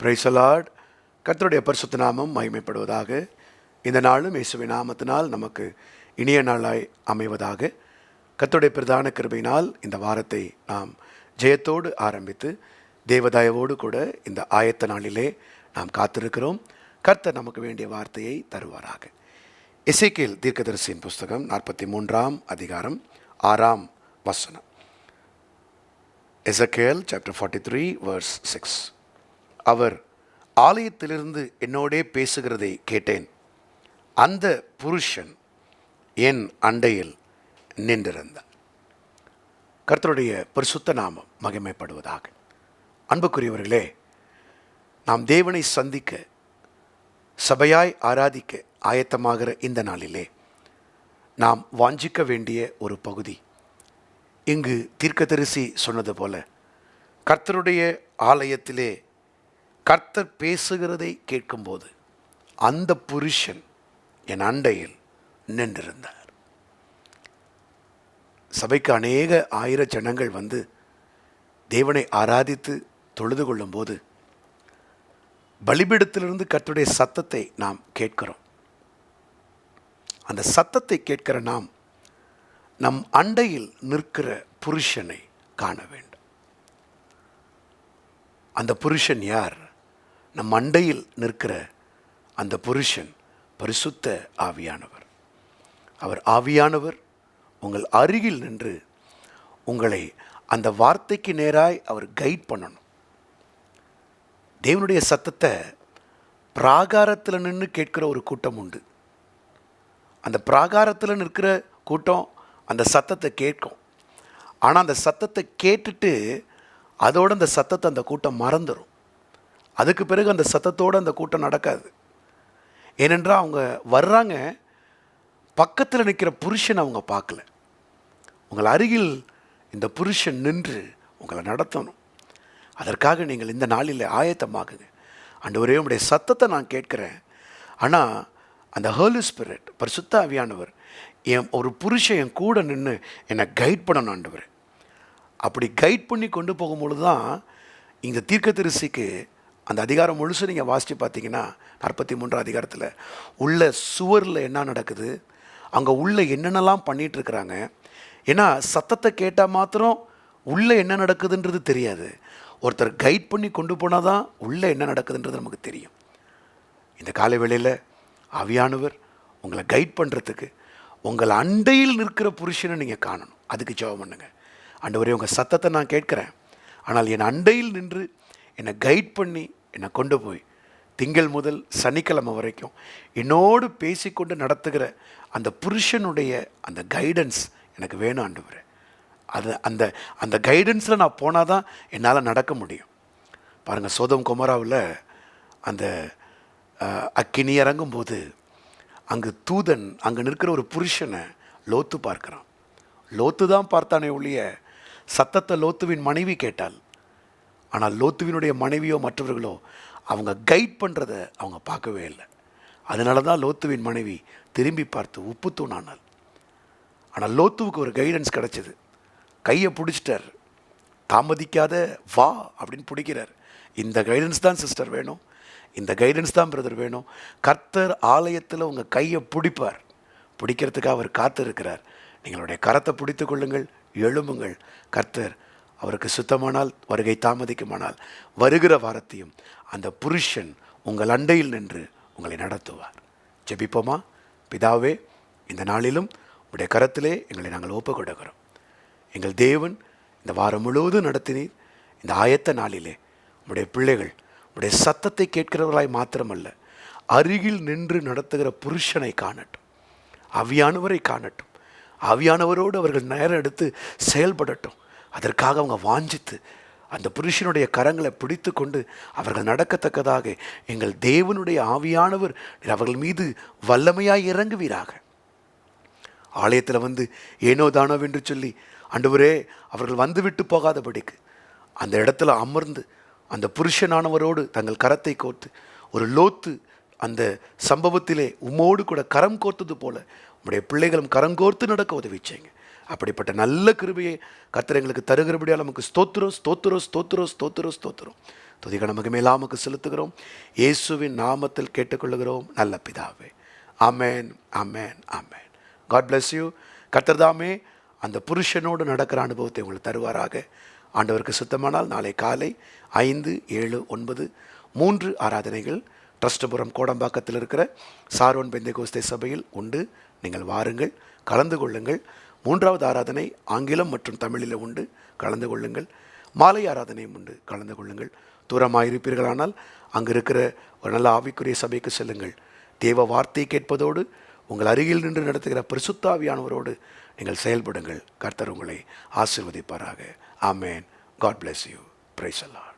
பிரைசலாட் கர்த்தருடைய பரிசுத்த நாமம் மகிமைப்படுவதாக. இந்த நாளும் இயேசுவின் நாமத்தினால் நமக்கு இனிய நாளாய் அமைவதாக. கர்த்தருடைய பிரதான கிருபையினால் இந்த வாரத்தை நாம் ஜெயத்தோடு ஆரம்பித்து தேவதாயவோடு கூட இந்த ஆயத்த நாளிலே நாம் காத்திருக்கிறோம். கர்த்தர் நமக்கு வேண்டிய வார்த்தையை தருவாராக. எசேக்கியேல் தீர்க்கதரிசியின் புஸ்தகம் நாற்பத்தி மூன்றாம் அதிகாரம் ஆறாம் வசனம். Ezekiel chapter forty three verse six அவர் ஆலயத்திலிருந்து என்னோடே பேசுகிறதை கேட்டேன். அந்த புருஷன் என் அண்டையில் நின்றிருந்தார் கர்த்தருடைய பரிசுத்த நாமம் மகிமைப்படுவதாக. அன்புக்குரியவர்களே நாம் தேவனை சந்திக்க சபையாய் ஆராதிக்க ஆயத்தமாகிற இந்த நாளிலே நாம் வாஞ்சிக்க வேண்டிய ஒரு பகுதி. இங்கு தீர்க்கதரிசி சொன்னது போல கர்த்தருடைய ஆலயத்திலே கர்த்தர் பேசுகிறதை கேட்கும்போது அந்த புருஷன் என் அண்டையில் நின்றிருந்தார். சபைக்கு அநேக ஆயிர ஜனங்கள் வந்து தேவனை ஆராதித்து தொழுது கொள்ளும்போது பலிபீடத்திலிருந்து கர்த்தருடைய சத்தத்தை நாம் கேட்கிறோம். அந்த சத்தத்தை கேட்கிற நாம் நம் அண்டையில் நிற்கிற புருஷனை காண வேண்டும். அந்த புருஷன் யார்? நம் அண்டையில் நிற்கிற அந்த புருஷன் பரிசுத்த ஆவியானவர். அவர் ஆவியானவர் உங்கள் அருகில் நின்று உங்களை அந்த வார்த்தைக்கு நேராய் அவர் கைட் பண்ணணும். தேவனுடைய சத்தத்தை பிராகாரத்தில் நின்று கேட்கிற ஒரு கூட்டம் உண்டு. அந்த பிராகாரத்தில் நிற்கிற கூட்டம் அந்த சத்தத்தை கேட்கும். ஆனால் அந்த சத்தத்தை கேட்டுட்டு அதோட அந்த சத்தத்தை அந்த கூட்டம் மறந்துடும் அதுக்கு பிறகு அந்த சத்தத்தோடு அந்த கூட்டம் நடக்காது. ஏனென்றால் அவங்க வர்றாங்க பக்கத்தில் நிற்கிற புருஷனை அவங்க பார்க்கல. உங்கள் அருகில் இந்த புருஷன் நின்று உங்களை நடத்தணும். அதற்காக நீங்கள் இந்த நாளில் ஆயத்தமாகுங்க. அண்டவரே உடைய சத்தத்தை நான் கேட்குறேன். ஆனால் அந்த ஹேர்லி ஸ்பிரிட் பரிசுத்த ஆவியானவர் என் ஒரு புருஷன் என் கூட நின்று என்னை கைட் பண்ணணும் ஆண்டவர். அப்படி கைட் பண்ணி கொண்டு போகும்பொழுது தான் இந்த தீர்க்க தரிசிக்கு அந்த அதிகாரம் முழுசு நீங்கள் வாசித்து பார்த்தீங்கன்னா நாற்பத்தி மூன்றாம் அதிகாரத்தில் உள்ள சுவரில் என்ன நடக்குது? அங்கே உள்ள என்னென்னலாம் பண்ணிகிட்ருக்குறாங்க இருக்கிறாங்க ஏன்னா சத்தத்தை கேட்டால் மாத்திரம் உள்ளே என்ன நடக்குதுன்றது தெரியாது. ஒருத்தர் கைட் பண்ணி கொண்டு போனால் தான் உள்ளே என்ன நடக்குதுன்றது நமக்கு தெரியும். இந்த காலை வேளையில் அவியானவர் உங்களை கைட் பண்ணுறதுக்கு உங்கள் அண்டையில் நிற்கிற புருஷனை நீங்கள் காணணும். அதுக்கு ஜெபம் பண்ணுங்கள் அண்டவரே உங்கள் சத்தத்தை நான் கேட்குறேன். ஆனால் என் அண்டையில் நின்று என்னை கைட் பண்ணி என்னை கொண்டு போய். திங்கள் முதல் சனிக்கிழமை வரைக்கும் என்னோடு பேசிக்கொண்டு நடத்துகிற அந்த புருஷனுடைய அந்த கைடன்ஸ் எனக்கு வேணும் ஆண்டவர். அது அந்த அந்த கைடன்ஸில் நான் போனால் தான் என்னால் நடக்க முடியும். பாருங்கள் சோதம் குமராவில் அந்த அக்கினி இறங்கும்போது அங்கு தூதன் அங்கே நிற்கிற ஒரு புருஷனை லோத்து பார்க்குறான். லோத்து தான் பார்த்தானே ஒழிய சத்தத்தை லோத்துவின் மனைவி கேட்டாள். ஆனால் லோத்துவினுடைய மனைவியோ மற்றவர்களோ அவங்க கைட் பண்ணுறத அவங்க பார்க்கவே இல்லை. அதனால தான் லோத்துவின் மனைவி திரும்பி பார்த்து உப்பு தூணானாள். ஆனால் லோத்துவுக்கு ஒரு கைடன்ஸ் கிடச்சிது. கையை பிடிச்சிட்டார். தாமதிக்காத வா அப்படின்னு பிடிக்கிறார். இந்த கைடன்ஸ் தான் சிஸ்டர் வேணும். இந்த கைடன்ஸ் தான் பிரதர் வேணும். கர்த்தர் ஆலயத்தில் உங்கள் கையை பிடிப்பார். பிடிக்கிறதுக்காக அவர் காத்திருக்கிறார். நீங்களுடைய கரத்தை பிடித்து கொள்ளுங்கள் எழும்புங்கள். கர்த்தர் அவருக்கு சுத்தமானால் வருகை தாமதிக்குமானால் வருகிற வாரத்தையும் அந்த புருஷன் உங்கள் அண்டையில் நின்று உங்களை நடத்துவார். ஜெபிப்போமா? பிதாவே இந்த நாளிலும் உடைய கரத்திலே எங்களை நாங்கள் ஒப்புக் கொடுக்கிறோம் எங்கள் தேவன் இந்த வாரம் முழுவதும் நடத்தினீர். இந்த ஆயத்த நாளிலே உடைய பிள்ளைகள் உடைய சத்தத்தை கேட்கிறவர்களாய் மாத்திரமல்ல அருகில் நின்று நடத்துகிற புருஷனை காணட்டும். அவியானவரை காணட்டும். அவியானவரோடு அவர்கள் நேரம் எடுத்து செயல்படட்டும். அதற்காக அவங்க வாஞ்சித்து அந்த புருஷனுடைய கரங்களை பிடித்து கொண்டு அவர்கள் நடக்கத்தக்கதாக எங்கள் தேவனுடைய ஆவியானவர் அவர்கள் மீது வல்லமையாய் இறங்குவீராக. ஆலயத்தில் வந்து ஏனோ தானோ என்று சொல்லி அன்றுவரே அவர்கள் வந்து விட்டு போகாதபடிக்கு. அந்த இடத்துல அமர்ந்து அந்த புருஷனானவரோடு தங்கள் கரத்தை கோர்த்து ஒரு லோத்து அந்த சம்பவத்திலே உம்மோடு கூட கரம் கோர்த்தது போல நம்முடைய பிள்ளைகளும் கரங்கோர்த்து நடக்க உதவி செய்யுங்க. அப்படிப்பட்ட நல்ல கிருபியை கத்திர எங்களுக்கு தருகிறபடியால் நமக்கு ஸ்தோத்திரம் ஸ்தோத்திரம் ஸ்தோத்திரம் ஸ்தோத்திரம் ஸ்தோத்திரம். துதிகன மேலாமக்கு செலுத்துகிறோம். இயேசுவின் நாமத்தில் கேட்டுக்கொள்கிறோம் நல்ல பிதாவே. Amen amen amen God bless you கத்தர்தாமே அந்த புருஷனோடு நடக்கிற அனுபவத்தை உங்களுக்கு தருவாராக. ஆண்டவருக்கு சுத்தமானால் நாளை காலை ஐந்து ஏழு ஒன்பது மூன்று ஆராதனைகள். ட்ரஸ்டபுரம் கோடம்பாக்கத்தில் இருக்கிற சாரோன் பெந்தைகோஸ்தே சபையில் உண்டு. நீங்கள் வாருங்கள் கலந்து கொள்ளுங்கள். மூன்றாவது ஆராதனை ஆங்கிலம் மற்றும் தமிழில் உண்டு கலந்து கொள்ளுங்கள். மாலை ஆராதனையும் உண்டு கலந்து கொள்ளுங்கள். தூரமாக இருப்பீர்களானால் அங்கு இருக்கிற ஒரு நல்ல ஆவிக்குரிய சபைக்கு செல்லுங்கள். தேவ வார்த்தை கேட்பதோடு உங்கள் அருகில் நின்று நடத்துகிற பிரசுத்தாவியானவரோடு நீங்கள் செயல்படுங்கள். கர்த்தர் உங்களை ஆசிர்வதிப்பாராக. Amen. God bless you praise the Lord